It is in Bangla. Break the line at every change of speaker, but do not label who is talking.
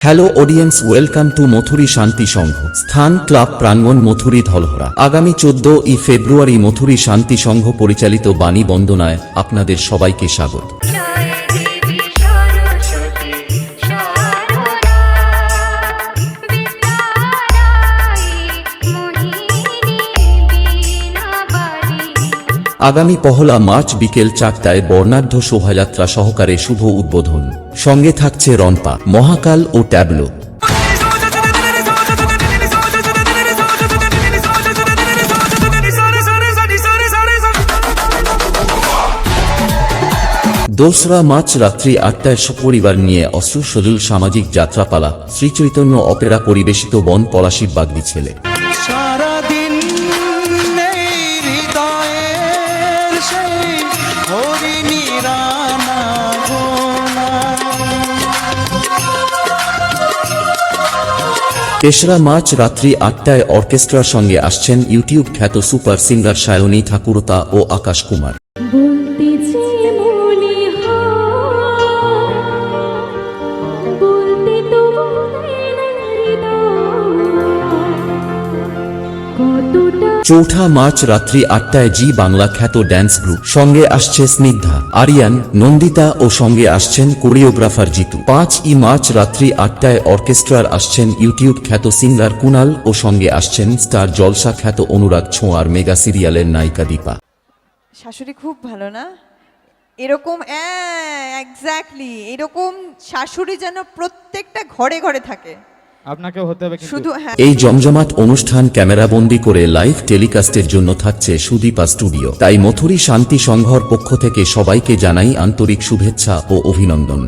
Hello audience welcome to Mathuri Shanti Sangha স্থান ক্লাব প্রাঙ্গন মথুরি ধলহরা আগামী চোদ্দ ই ফেব্রুয়ারি মথুরি শান্তি সংঘ পরিচালিত বাণী বন্দনায় আপনাদের সবাইকে স্বাগত। আগামী পহলা মার্চ বিকেল চারটায় বর্ণাঢ্য শোভাযাত্রা সহকারে শুভ উদ্বোধন। সঙ্গে থাকছে রনপা মহাকাল ও ট্যাবলো। দোসরা মার্চ রাত্রি আটটায় সপরিবার নিয়ে অশ্রু সজল সামাজিক যাত্রাপালা, শ্রীচৈতন্য অপেরা পরিবেশিত বন পলাশির বাগদি ছেলে তেসরা মার্চ রাত্রি আটটায় অর্কেস্ট্রার সঙ্গে আসছেন ইউটিউব খ্যাত সুপার সিঙ্গার সায়নী ঠাকুরতা ও আকাশ কুমার। চৌঠা মার্চ রাত্রি আটটায় জি বাংলা খ্যাত ড্যান্স গ্রুপ সঙ্গে আসছে স্নিগ্ধা, আরিয়ান, নন্দিতা ও সঙ্গে আসছেন কোরিওগ্রাফার জিতু। পাঁচ ই মার্চ রাত্রি আটটায় অর্কেস্ট্রার আসছেন ইউটিউব খ্যাত সিঙ্গার কুনাল ও সঙ্গে আসছেন স্টার জলসা খ্যাত অনুরাগ ছোঁয়ার মেগা সিরিয়ালের নায়িকা দীপা।
শাশুড়ি খুব ভালো না? এরকম এক্স্যাক্টলি এরকম শাশুড়ি যেন প্রত্যেকটা ঘরে ঘরে থাকে।
আপনাকেও হতে হবে
শুধু হ্যাঁ।
এই জমজমাট অনুষ্ঠান ক্যামেরা বন্দি করে লাইভ টেলিকাস্টের জন্য থাকছে সুদীপা স্টুডিও। তাই মথুরি শান্তি সংঘর পক্ষ থেকে সবাইকে জানাই আন্তরিক শুভেচ্ছা ও অভিনন্দন।